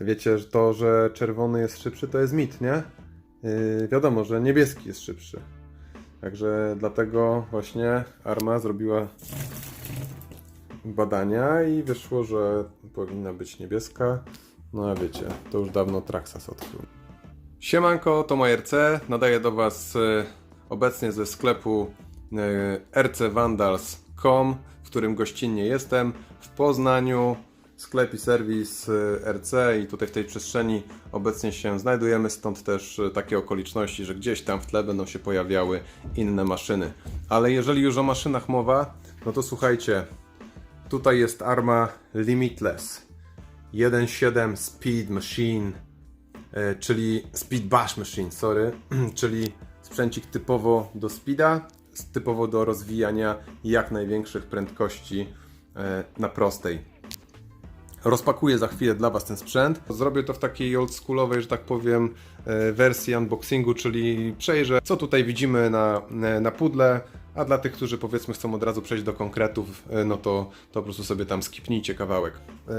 Wiecie, że to, że czerwony jest szybszy, to jest mit, nie? Yy, wiadomo, że niebieski jest szybszy. Także dlatego właśnie Arma zrobiła badania i wyszło, że powinna być niebieska. No a wiecie, to już dawno Traxas odkrył. Siemanko, to RC. Nadaję do Was e, obecnie ze sklepu e, rcvandals.com, w którym gościnnie jestem w Poznaniu. Sklep i serwis e, RC i tutaj w tej przestrzeni obecnie się znajdujemy, stąd też e, takie okoliczności, że gdzieś tam w tle będą się pojawiały inne maszyny. Ale jeżeli już o maszynach mowa, no to słuchajcie, tutaj jest arma Limitless 1.7 Speed Machine e, czyli Speed Bash Machine, sorry, czyli sprzęcik typowo do speeda, typowo do rozwijania jak największych prędkości na prostej. Rozpakuję za chwilę dla Was ten sprzęt. Zrobię to w takiej oldschoolowej, że tak powiem, e, wersji unboxingu, czyli przejrzę, co tutaj widzimy na, na pudle, a dla tych, którzy powiedzmy chcą od razu przejść do konkretów, e, no to, to po prostu sobie tam skipnijcie kawałek. E,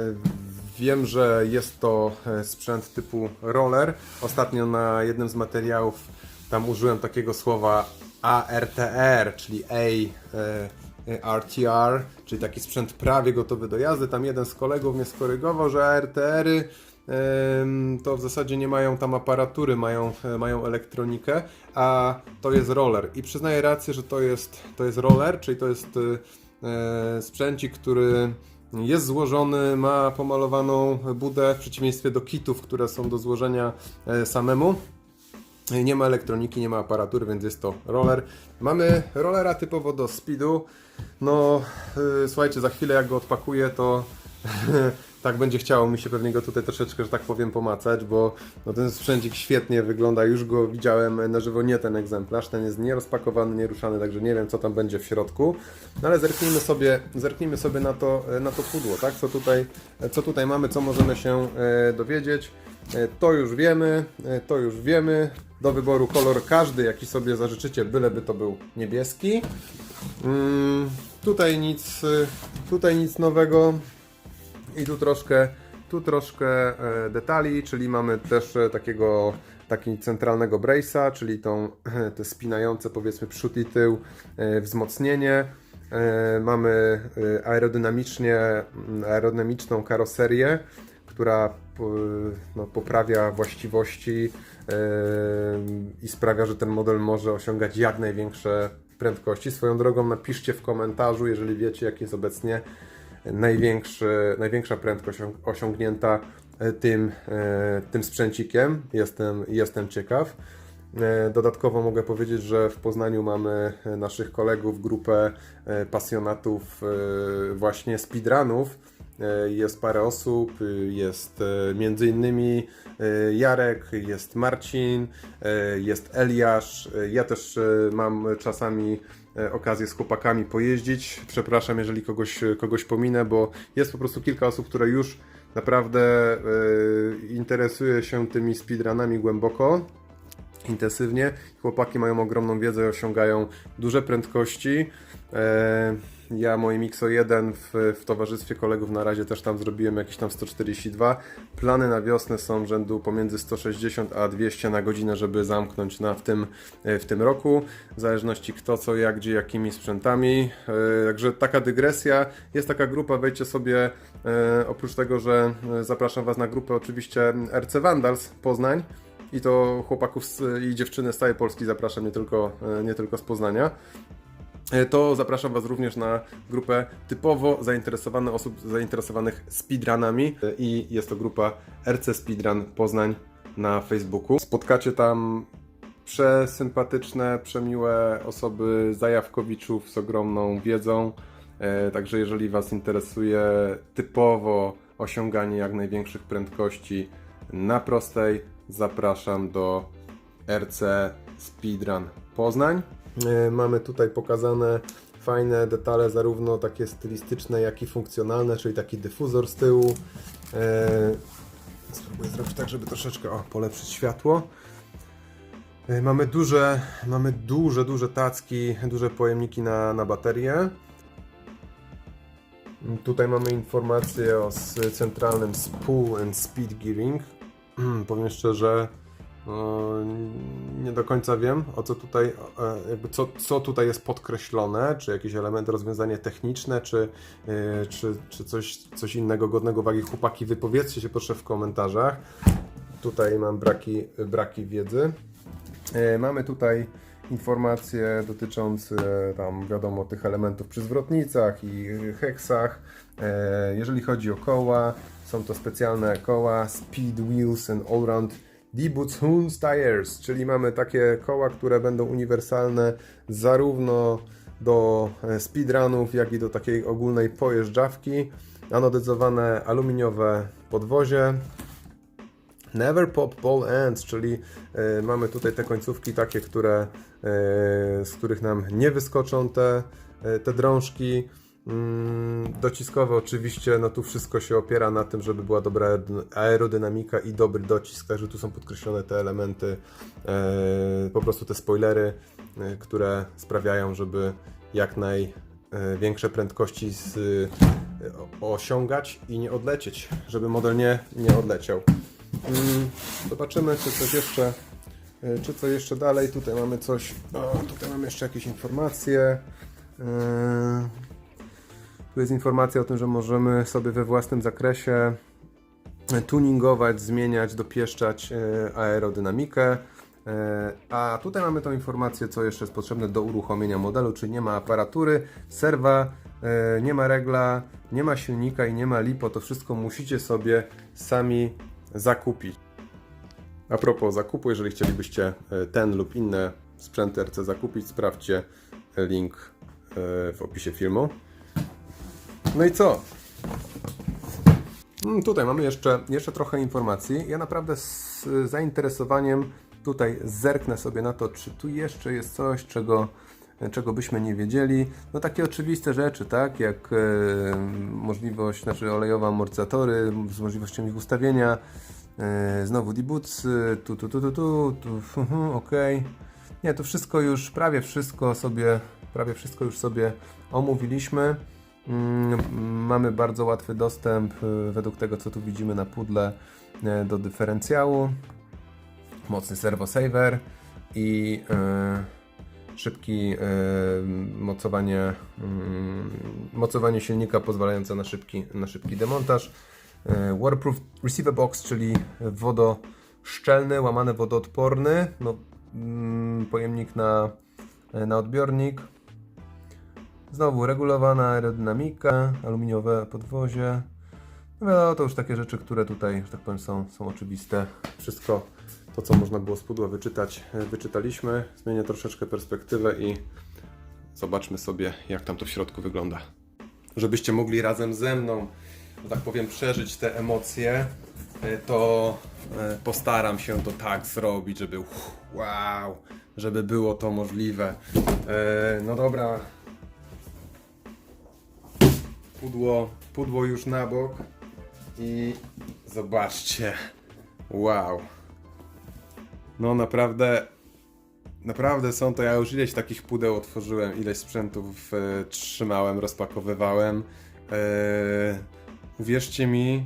Wiem, że jest to e, sprzęt typu roller. Ostatnio na jednym z materiałów tam użyłem takiego słowa ARTR, czyli A e, RTR, czyli taki sprzęt prawie gotowy do jazdy. Tam jeden z kolegów mnie skorygował, że ARTR-y to w zasadzie nie mają tam aparatury, mają, e, mają elektronikę, a to jest roller. I przyznaję rację, że to jest, to jest roller, czyli to jest e, sprzęcik, który jest złożony, ma pomalowaną budę w przeciwieństwie do kitów, które są do złożenia e, samemu. Nie ma elektroniki, nie ma aparatury, więc jest to roller. Mamy rollera typowo do speedu. No, yy, słuchajcie, za chwilę jak go odpakuję, to tak będzie chciało mi się pewnie go tutaj troszeczkę, że tak powiem, pomacać, bo no, ten sprzęcik świetnie wygląda. Już go widziałem na żywo, nie ten egzemplarz. Ten jest nierozpakowany, nieruszany, także nie wiem, co tam będzie w środku. No ale zerknijmy sobie, zerknijmy sobie na to, na to pudło, tak? Co tutaj, co tutaj mamy, co możemy się e, dowiedzieć. E, To już wiemy, e, to już wiemy. Do wyboru kolor każdy, jaki sobie zażyczycie, byleby to był niebieski. Mm, tutaj nic, y, tutaj nic nowego. I tu troszkę, tu troszkę e, detali, czyli mamy też e, takiego taki centralnego brace'a, czyli tą, te spinające powiedzmy przód i tył e, wzmocnienie. E, Mamy e, aerodynamicznie, mm, aerodynamiczną karoserię, która no, poprawia właściwości e, i sprawia, że ten model może osiągać jak największe prędkości. Swoją drogą napiszcie w komentarzu, jeżeli wiecie, jak jest obecnie największa prędkość osią- osiągnięta e, tym, e, tym sprzęcikiem. Jestem, jestem ciekaw. E, Dodatkowo mogę powiedzieć, że w Poznaniu mamy naszych kolegów, grupę pasjonatów właśnie speedrunów. E, Jest parę osób, y, jest e, między innymi e, Jarek, jest Marcin, e, jest Eliasz. E, Ja też e, mam czasami e, okazję z chłopakami pojeździć. Przepraszam, jeżeli kogoś, kogoś pominę, bo jest po prostu kilka osób, które już naprawdę e, interesuje się tymi speedrunami głęboko intensywnie. Chłopaki mają ogromną wiedzę i osiągają duże prędkości. E, Ja moim XO1 w, w towarzystwie kolegów na razie też tam zrobiłem jakieś tam 142. Plany na wiosnę są rzędu pomiędzy 160 a 200 na godzinę, żeby zamknąć na w tym, e, w tym roku. W zależności kto, co, jak, gdzie, jakimi sprzętami. E, Także taka dygresja. Jest taka grupa, wejdźcie sobie, e, oprócz tego, że zapraszam Was na grupę oczywiście RC Vandals Poznań. I to chłopaków i dziewczyny z całej Polski zapraszam, nie tylko, nie tylko z Poznania. E, To zapraszam Was również na grupę typowo zainteresowane osób zainteresowanych speedrunami E, i jest to grupa RC Speedrun Poznań na Facebooku. Spotkacie tam przesympatyczne, przemiłe osoby zajawkowiczów z ogromną wiedzą. E, Także jeżeli Was interesuje typowo osiąganie jak największych prędkości na prostej, zapraszam do RC Speedrun Poznań. E, Mamy tutaj pokazane fajne detale, zarówno takie stylistyczne, jak i funkcjonalne, czyli taki dyfuzor z tyłu. E, Spróbuję zrobić tak, żeby troszeczkę o, polepszyć światło. E, Mamy duże, mamy duże, duże tacki, duże pojemniki na, na baterię. Tutaj mamy informację o centralnym spool and speed gearing. Powiem szczerze, nie do końca wiem, o co tutaj, e, jakby co, co tutaj jest podkreślone, czy jakieś elementy, rozwiązanie techniczne, czy, e, czy, czy coś, coś innego godnego uwagi. Chłopaki, wypowiedzcie się proszę w komentarzach. Tutaj mam braki, braki wiedzy. E, Mamy tutaj informacje dotyczące tam wiadomo tych elementów przy zwrotnicach i heksach. Jeżeli chodzi o koła, są to specjalne koła Speed Wheels and Allround D-Boots Tires, czyli mamy takie koła, które będą uniwersalne zarówno do e, speedrunów, jak i do takiej ogólnej pojeżdżawki. Anodyzowane aluminiowe podwozie, Never pop ball ends, czyli e, mamy tutaj te końcówki takie, które, e, z których nam nie wyskoczą te, e, te drążki. Mm, dociskowe oczywiście, no tu wszystko się opiera na tym, żeby była dobra aerodyn- aerodynamika i dobry docisk, także tu są podkreślone te elementy, e, po prostu te spoilery, e, które sprawiają, żeby jak największe prędkości z, e, osiągać i nie odlecieć, żeby model nie, nie odleciał. Mm, Zobaczymy, czy coś jeszcze, czy co jeszcze dalej. Tutaj mamy coś, o, tutaj mamy jeszcze jakieś informacje. Tu jest informacja o tym, że możemy sobie we własnym zakresie tuningować, zmieniać, dopieszczać y, aerodynamikę. Y, A tutaj mamy tą informację, co jeszcze jest potrzebne do uruchomienia modelu, czyli nie ma aparatury, serwa, y, nie ma regla, nie ma silnika i nie ma lipo. To wszystko musicie sobie sami zakupić. A propos zakupu, jeżeli chcielibyście e, ten lub inne sprzęty RC zakupić, sprawdźcie link e, w opisie filmu. No i co? Mm, Tutaj mamy jeszcze, jeszcze trochę informacji. Ja naprawdę z zainteresowaniem tutaj zerknę sobie na to, czy tu jeszcze jest coś, czego, czego byśmy nie wiedzieli. No takie oczywiste rzeczy, tak? Jak e, możliwość, znaczy olejowe amortyzatory z możliwością ich ustawienia. E, znowu D-Boots, e, tu, tu, tu, tu, tu, tu mhm, ok. Nie, to wszystko już, prawie wszystko sobie, prawie wszystko już sobie omówiliśmy. Mm, Mamy bardzo łatwy dostęp e, według tego, co tu widzimy na pudle e, do dyferencjału. Mocny servo saver i e, szybki mocowanie, mm, mocowanie silnika pozwalające na szybki, na szybki demontaż. Waterproof Receiver Box, czyli wodoszczelny, łamany wodoodporny, no, mm, pojemnik na, na odbiornik. Znowu regulowana aerodynamika, aluminiowe podwozie. No to już takie rzeczy, które tutaj, że tak powiem, są, są oczywiste. Wszystko to, co można było z pudła wyczytać, e, wyczytaliśmy. Zmienię troszeczkę perspektywę i zobaczmy sobie, jak tam to w środku wygląda. Żebyście mogli razem ze mną, że tak powiem, przeżyć te emocje, e, to e, postaram się to tak zrobić, żeby wow, żeby było to możliwe. No dobra, pudło, pudło już na bok i zobaczcie. Wow. No naprawdę, naprawdę są to, ja już ileś takich pudeł otworzyłem, ileś sprzętów e, trzymałem, rozpakowywałem. E, uwierzcie mi,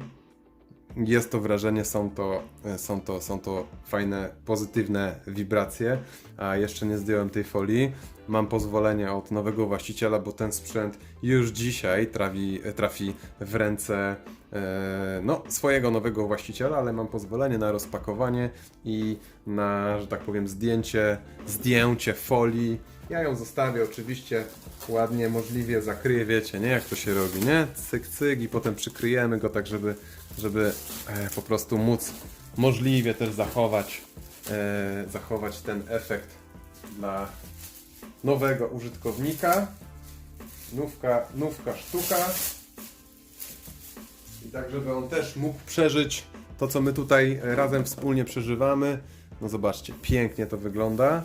jest to wrażenie, są to, e, są, to, są to fajne, pozytywne wibracje, a jeszcze nie zdjąłem tej folii. Mam pozwolenie od nowego właściciela, bo ten sprzęt już dzisiaj trafi, trafi w ręce e, no, swojego nowego właściciela, ale mam pozwolenie na rozpakowanie i na, że tak powiem, zdjęcie, zdjęcie folii. Ja ją zostawię oczywiście ładnie, możliwie zakryję, wiecie, nie jak to się robi, nie? Cyk, cyk i potem przykryjemy go tak, żeby, żeby e, po prostu móc możliwie też zachować, e, zachować ten efekt dla nowego użytkownika. Nówka, nówka sztuka. I tak, żeby on też mógł przeżyć to, co my tutaj razem wspólnie przeżywamy. No zobaczcie, pięknie to wygląda.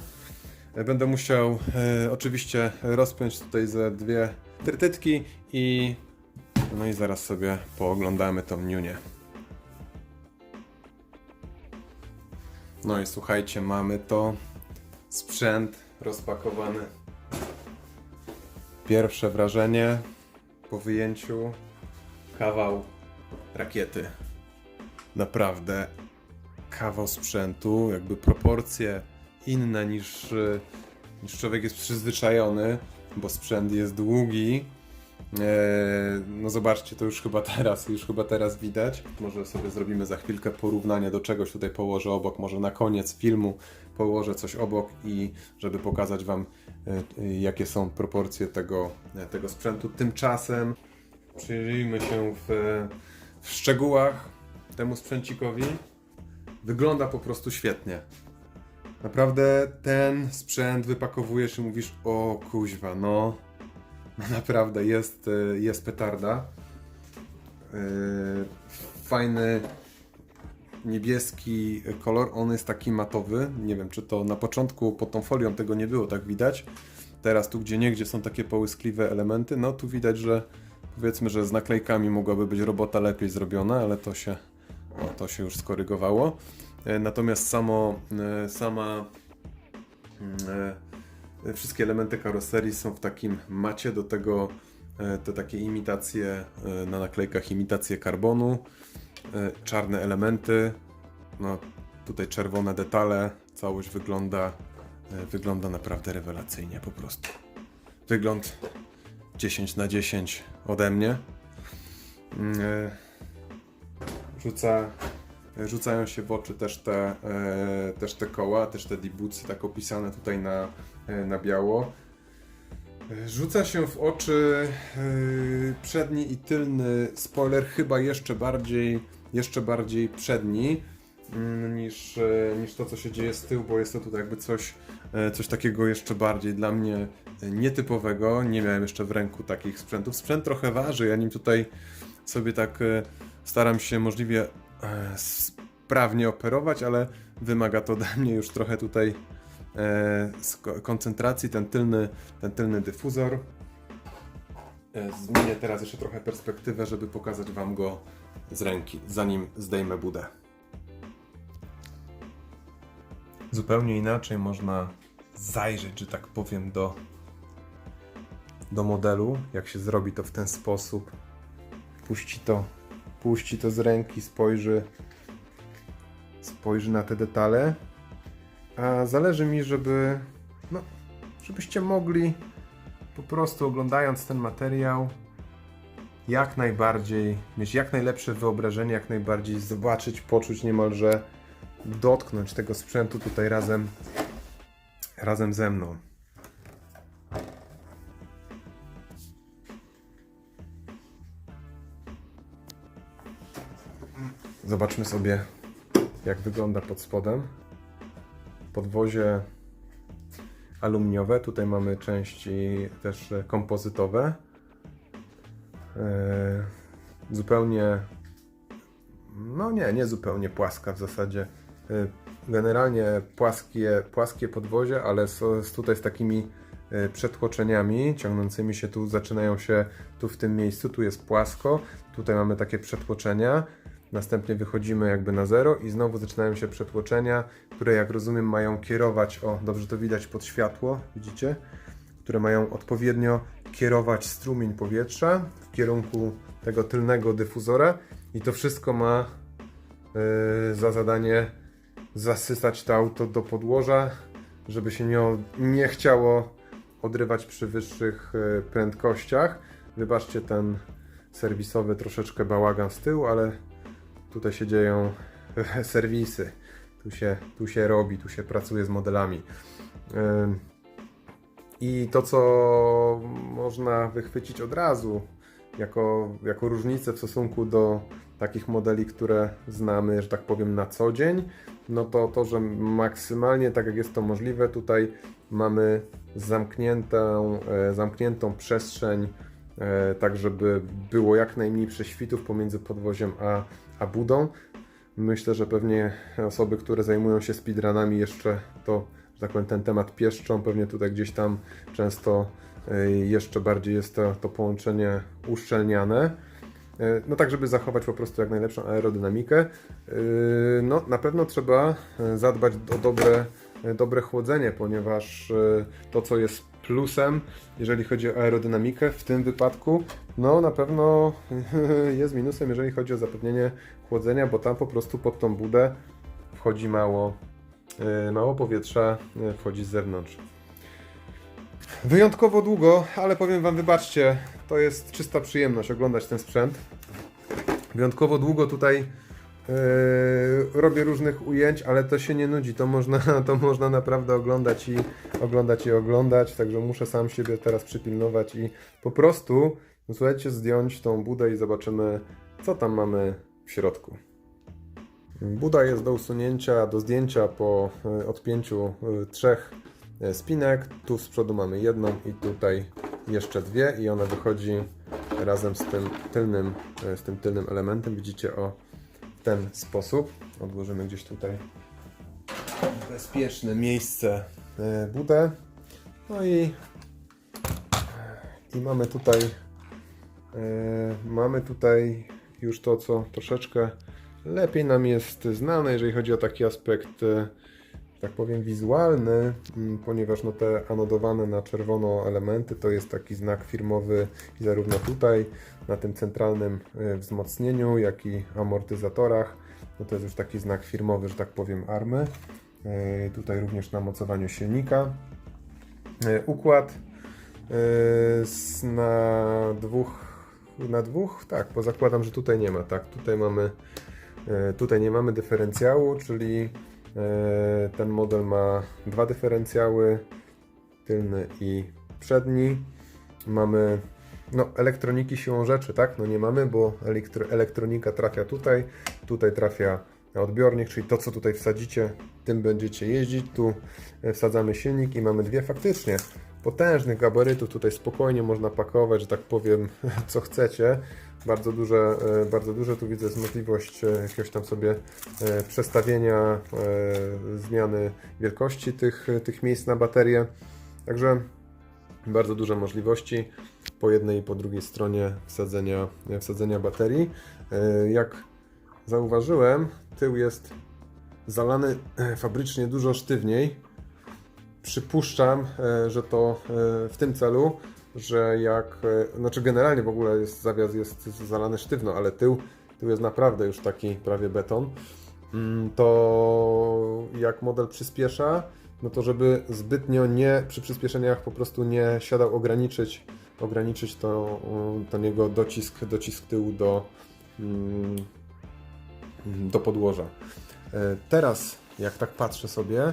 Będę musiał e, oczywiście rozpiąć tutaj ze dwie trytytki i no i zaraz sobie pooglądamy tą niunię. No i słuchajcie, mamy to. Sprzęt rozpakowany. Pierwsze wrażenie. po wyjęciu kawał rakiety. Naprawdę kawał sprzętu, jakby proporcje inne niż, y, niż człowiek jest przyzwyczajony, bo sprzęt jest długi. Eee, no zobaczcie, to już chyba teraz, już chyba teraz widać. Może sobie zrobimy za chwilkę porównanie do czegoś tutaj położę obok, może na koniec filmu położę coś obok i żeby pokazać Wam e, e, jakie są proporcje tego, e, tego sprzętu. Tymczasem przyjrzyjmy się w, w szczegółach temu sprzęcikowi. Wygląda po prostu świetnie. Naprawdę ten sprzęt wypakowujesz i mówisz, o kuźwa, no naprawdę jest, e, jest petarda. E, Fajny niebieski kolor, on jest taki matowy. Nie wiem, czy to na początku pod tą folią tego nie było tak widać. Teraz tu gdzie niegdzie są takie połyskliwe elementy, no tu widać, że powiedzmy, że z naklejkami mogłaby być robota lepiej zrobiona, ale to się, to się już skorygowało. E, Natomiast samo, sama mm, wszystkie elementy karoserii są w takim macie, do tego e, te takie imitacje e, na naklejkach, imitacje karbonu, e, czarne elementy, no tutaj czerwone detale, całość wygląda, e, wygląda naprawdę rewelacyjnie po prostu. Wygląd 10 na 10 ode mnie. Mm, e, Rzuca, rzucają się w oczy też te, e, też te koła, też te dibucy tak opisane tutaj na, e, na biało. E, Rzuca się w oczy e, przedni i tylny spoiler, chyba jeszcze bardziej, jeszcze bardziej przedni mm, niż, e, niż to, co się dzieje z tyłu, bo jest to tutaj jakby coś, e, coś takiego jeszcze bardziej dla mnie e, nietypowego. Nie miałem jeszcze w ręku takich sprzętów. Sprzęt trochę waży, ja nim tutaj sobie tak e, staram się możliwie e, sprawnie operować, ale wymaga to ode mnie już trochę tutaj e, sk- koncentracji, ten tylny, ten tylny dyfuzor. E, Zmienię teraz jeszcze trochę perspektywę, żeby pokazać Wam go z ręki, zanim zdejmę budę. Zupełnie inaczej można zajrzeć, że tak powiem, do, do modelu, jak się zrobi to w ten sposób. Puści to, puści to z ręki, spojrzy, spojrzy na te detale. A zależy mi, żeby, no, żebyście mogli po prostu oglądając ten materiał jak najbardziej, mieć jak najlepsze wyobrażenie, jak najbardziej zobaczyć, poczuć niemalże, dotknąć tego sprzętu tutaj razem, razem ze mną. Zobaczmy sobie, jak wygląda pod spodem. Podwozie aluminiowe. Tutaj mamy części też kompozytowe. E, Zupełnie, no nie, nie zupełnie płaska w zasadzie. E, Generalnie płaskie, płaskie podwozie, ale z, tutaj z takimi e, przetłoczeniami ciągnącymi się tu, zaczynają się tu w tym miejscu, tu jest płasko, tutaj mamy takie przetłoczenia, następnie wychodzimy jakby na zero i znowu zaczynają się przetłoczenia, które jak rozumiem mają kierować, o dobrze to widać pod światło, widzicie? Które mają odpowiednio kierować strumień powietrza w kierunku tego tylnego dyfuzora i to wszystko ma yy, za zadanie zasysać to auto do podłoża, żeby się nie, nie chciało odrywać przy wyższych yy, prędkościach. Wybaczcie ten serwisowy troszeczkę bałagan z tyłu, ale tutaj się dzieją serwisy. Tu się, tu się robi, tu się pracuje z modelami. I to, co można wychwycić od razu jako, jako różnicę w stosunku do takich modeli, które znamy, że tak powiem, na co dzień, no to to, że maksymalnie, tak jak jest to możliwe, tutaj mamy zamkniętą, e, zamkniętą przestrzeń, e, tak żeby było jak najmniej prześwitów pomiędzy podwoziem a, a budą. Myślę, że pewnie osoby, które zajmują się speedrunami jeszcze to, że tak powiem, ten temat pieszczą, pewnie tutaj gdzieś tam często y, jeszcze bardziej jest to, to połączenie uszczelniane. Y, No tak, żeby zachować po prostu jak najlepszą aerodynamikę. Y, No na pewno trzeba zadbać o dobre, e, dobre chłodzenie, ponieważ e, to, co jest plusem, jeżeli chodzi o aerodynamikę w tym wypadku, no na pewno jest minusem, jeżeli chodzi o zapewnienie chłodzenia, bo tam po prostu pod tą budę wchodzi mało, e, mało powietrza, e, wchodzi z zewnątrz. Wyjątkowo długo, ale powiem Wam, wybaczcie, to jest czysta przyjemność oglądać ten sprzęt. Wyjątkowo długo tutaj e, robię różnych ujęć, ale to się nie nudzi, to można, to można naprawdę oglądać i oglądać i oglądać, także muszę sam siebie teraz przypilnować i po prostu, słuchajcie, zdjąć tą budę i zobaczymy, co tam mamy w środku. Buda jest do usunięcia, do zdjęcia po e, odpięciu e, trzech spinek. Tu z przodu mamy jedną i tutaj jeszcze dwie i ona wychodzi razem z tym tylnym, z tym tylnym elementem. Widzicie o ten sposób. Odłożymy gdzieś tutaj bezpieczne miejsce e, budę. No i, i mamy tutaj e, mamy tutaj już to, co troszeczkę lepiej nam jest znane, jeżeli chodzi o taki aspekt, e, tak powiem, wizualny, ponieważ no, te anodowane na czerwono elementy to jest taki znak firmowy zarówno tutaj, na tym centralnym e, wzmocnieniu, jak i amortyzatorach. No, to jest już taki znak firmowy, że tak powiem, army. E, Tutaj również na mocowaniu silnika. E, Układ na dwóch, na dwóch, tak, bo zakładam, że tutaj nie ma, tak, tutaj mamy Tutaj nie mamy dyferencjału, czyli ten model ma dwa dyferencjały, tylny i przedni. Mamy no, elektroniki siłą rzeczy, tak? No nie mamy, bo elektro, elektronika trafia tutaj, tutaj trafia odbiornik, czyli to co tutaj wsadzicie, tym będziecie jeździć. Tu e, wsadzamy silnik i mamy dwie faktycznie potężnych gabarytów. Tutaj spokojnie można pakować, że tak powiem, co chcecie. Bardzo duże, e, bardzo duże tu widzę jest możliwość e, jakiegoś tam sobie przestawienia, zmiany wielkości tych, tych miejsc na baterię. Także bardzo duże możliwości po jednej i po drugiej stronie wsadzenia, wsadzenia baterii. E, Jak zauważyłem, tył jest zalany e, fabrycznie dużo sztywniej. Przypuszczam, e, że to w tym celu, że jak, znaczy generalnie w ogóle jest, zawias jest zalany sztywno, ale tył, tył jest naprawdę już taki prawie beton, Mm, to jak model przyspiesza, no to żeby zbytnio nie, przy przyspieszeniach po prostu nie siadał, ograniczyć, ograniczyć to, mm, ten jego docisk, docisk tyłu do, mm, do podłoża. E, Teraz, jak tak patrzę sobie,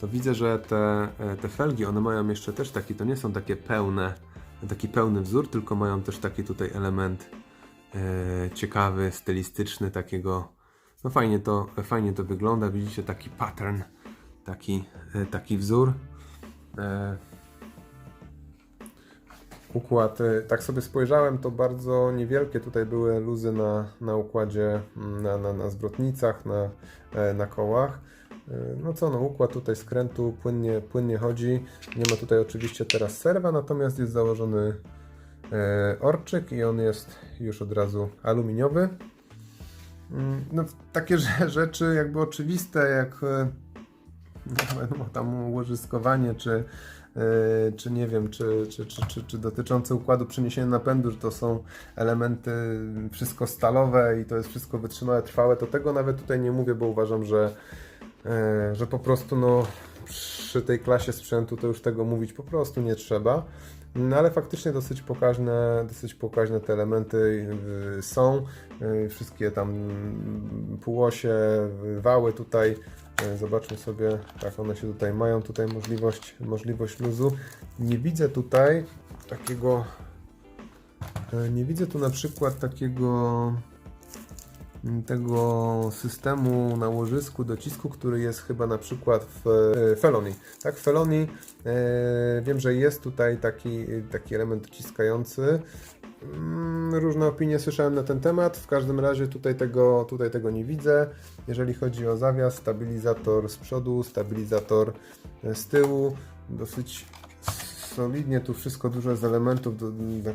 to widzę, że te, e, te felgi, one mają jeszcze też taki, to nie są takie pełne, taki pełny wzór, tylko mają też taki tutaj element e, ciekawy, stylistyczny, takiego, no fajnie to, fajnie to wygląda, widzicie taki pattern, taki, taki wzór. Układ, e, tak sobie spojrzałem, to bardzo niewielkie tutaj były luzy na, na układzie, mm, na, na, na zwrotnicach, na, e, na kołach. E, No co, no układ tutaj skrętu płynnie, płynnie chodzi. Nie ma tutaj oczywiście teraz serwa, natomiast jest założony e, orczyk i on jest już od razu aluminiowy. Mm, No, takie rze- rzeczy jakby oczywiste, jak no, tam łożyskowanie, czy, czy nie wiem, czy, czy, czy, czy, czy dotyczące układu przeniesienia napędu, że to są elementy wszystko stalowe i to jest wszystko wytrzymałe, trwałe, to tego nawet tutaj nie mówię, bo uważam, że, e, że po prostu no, przy tej klasie sprzętu to już tego mówić po prostu nie trzeba. No ale faktycznie dosyć pokaźne, dosyć pokaźne te elementy y, są. Y, Wszystkie tam półosie, wały tutaj. Y, Zobaczmy sobie, tak one się tutaj mają, tutaj możliwość, możliwość luzu. Nie widzę tutaj takiego, y, nie widzę tu na przykład takiego mm, tego systemu na łożysku, docisku, który jest chyba na przykład w e, Felony. Tak, w Felony e, wiem, że jest tutaj taki, taki element dociskający. Mm, Różne opinie słyszałem na ten temat. W każdym razie tutaj tego, tutaj tego nie widzę. Jeżeli chodzi o zawias, stabilizator z przodu, stabilizator e, z tyłu, dosyć solidnie tu wszystko dużo z elementów do, tak,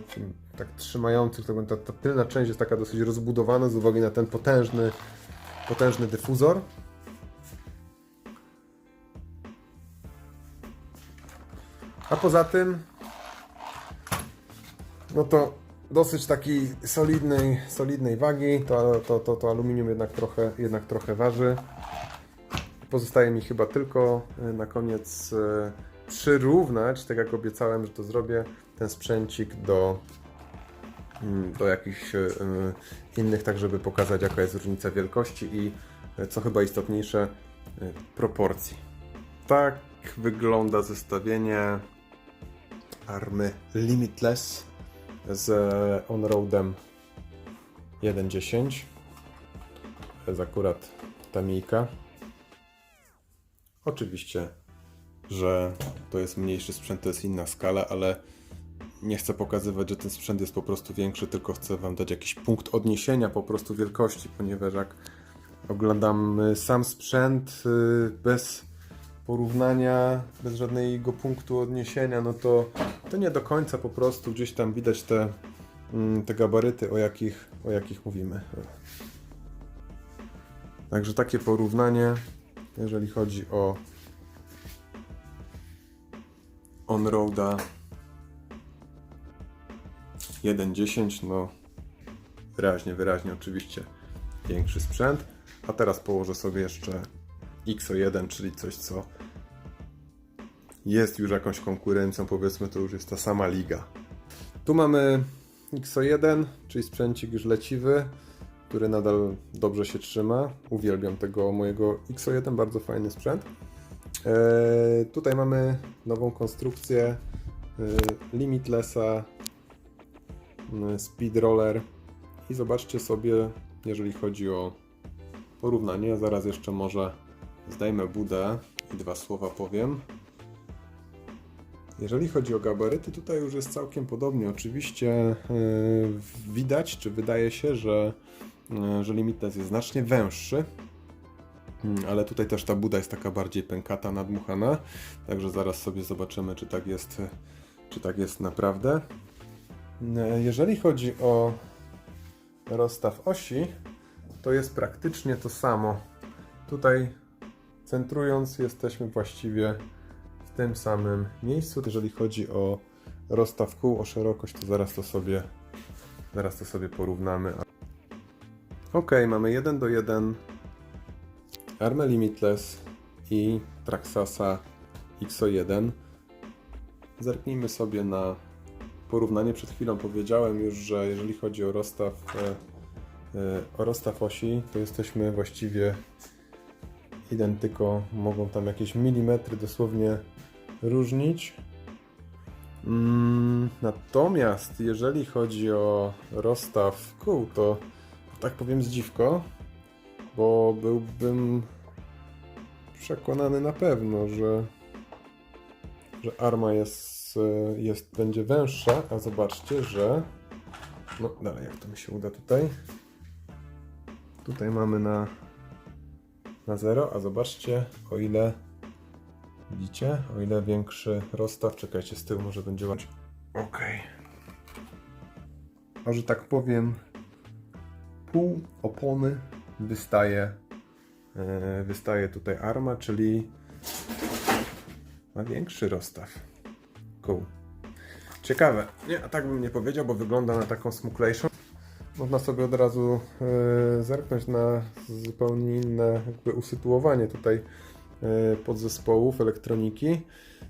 tak trzymających. Ta, ta tylna część jest taka dosyć rozbudowana z uwagi na ten potężny, potężny dyfuzor. A poza tym, no to dosyć takiej solidnej, solidnej wagi. To, to, to, to aluminium jednak trochę, jednak trochę waży. Pozostaje mi chyba tylko e, na koniec e, przyrównać, tak jak obiecałem, że to zrobię, ten sprzęcik do, mm, do jakichś e, innych, tak żeby pokazać jaka jest różnica wielkości i co chyba istotniejsze, proporcji. Tak wygląda zestawienie army Limitless z Onroadem 1.10. To jest akurat ta mijka. Oczywiście, że to jest mniejszy sprzęt, to jest inna skala, ale nie chcę pokazywać, że ten sprzęt jest po prostu większy, tylko chcę Wam dać jakiś punkt odniesienia po prostu wielkości, ponieważ jak oglądam y, sam sprzęt y, bez porównania, bez żadnego punktu odniesienia, no to, to nie do końca po prostu gdzieś tam widać te, mm, te gabaryty, o jakich, o jakich mówimy. Także takie porównanie, jeżeli chodzi o on-roada 1.10, no wyraźnie, wyraźnie oczywiście większy sprzęt. A teraz położę sobie jeszcze XO1, czyli coś, co jest już jakąś konkurencją, powiedzmy, to już jest ta sama liga. Tu mamy XO1, czyli sprzęcik już leciwy, który nadal dobrze się trzyma. Uwielbiam tego mojego XO1, bardzo fajny sprzęt. Eee, tutaj mamy nową konstrukcję e, Limitlessa e, Speed Roller i zobaczcie sobie, jeżeli chodzi o porównanie, zaraz jeszcze może zdejmę budę i dwa słowa powiem. Jeżeli chodzi o gabaryty, tutaj już jest całkiem podobnie. Oczywiście yy, widać, czy wydaje się, że, yy, że Limitless jest znacznie węższy, Mm, ale tutaj też ta buda jest taka bardziej pękata, nadmuchana. Także zaraz sobie zobaczymy, czy tak jest, czy tak jest naprawdę. Yy, Jeżeli chodzi o rozstaw osi, to jest praktycznie to samo. Tutaj centrując jesteśmy właściwie tym samym miejscu. Jeżeli chodzi o rozstaw kół, o szerokość, to zaraz to sobie, zaraz to sobie porównamy. Ok, mamy 1 do 1 Armę Limitless i Traxasa XO1. Zerknijmy sobie na porównanie. Przed chwilą powiedziałem już, że jeżeli chodzi o rozstaw, e, e, o rozstaw osi, to jesteśmy właściwie identyko. Mogą tam jakieś milimetry dosłownie różnić. Mm, Natomiast jeżeli chodzi o rozstaw kół, to tak powiem zdziwko, bo byłbym przekonany na pewno, że, że arma jest, jest, będzie węższa, a zobaczcie, że no dalej jak to mi się uda tutaj? Tutaj mamy na na 0, a zobaczcie o ile widzicie, o ile większy rozstaw, czekajcie z tyłu może będzie łatwiej ok a że tak powiem pół opony wystaje e, wystaje tutaj arma, czyli ma większy rozstaw kół. Ciekawe. Nie, a tak bym nie powiedział, bo wygląda na taką smuklejszą. Można sobie od razu e, zerknąć na zupełnie inne jakby usytuowanie tutaj podzespołów elektroniki.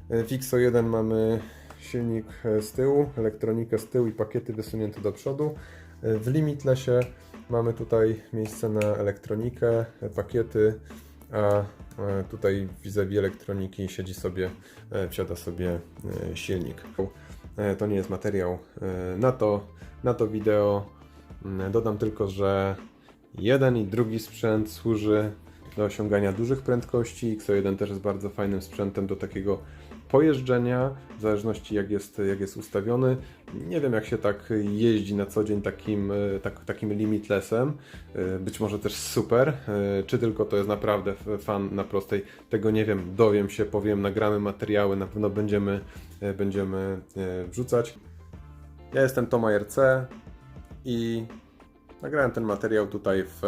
E, w XO1 mamy silnik e, z tyłu, elektronikę z tyłu i pakiety wysunięte do przodu. E, W Limitlessie mamy tutaj miejsce na elektronikę, e, pakiety, a e, tutaj vis-a-vis elektroniki siedzi sobie, e, wsiada sobie e, silnik. E, To nie jest materiał e, na to, na to wideo. Mm, Dodam tylko, że jeden i drugi sprzęt służy do osiągania dużych prędkości. XO1 też jest bardzo fajnym sprzętem do takiego pojeżdżenia, w zależności jak jest, jak jest ustawiony. Nie wiem jak się tak jeździ na co dzień takim, e, tak, takim limitlessem. E, Być może też super, e, czy tylko to jest naprawdę fan na prostej. Tego nie wiem, dowiem się, powiem, nagramy materiały, na pewno będziemy, będziemy wrzucać. Ja jestem Toma RC i nagrałem ten materiał tutaj w,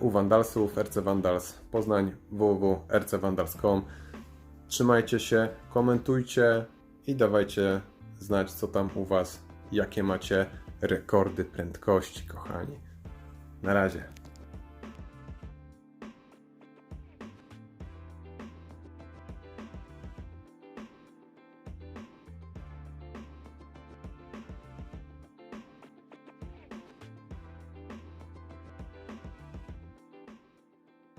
u Vandalsów, RC Vandals Poznań, www.rcvandals.com. Trzymajcie się, komentujcie i dawajcie znać, co tam u Was, jakie macie rekordy prędkości, kochani. Na razie.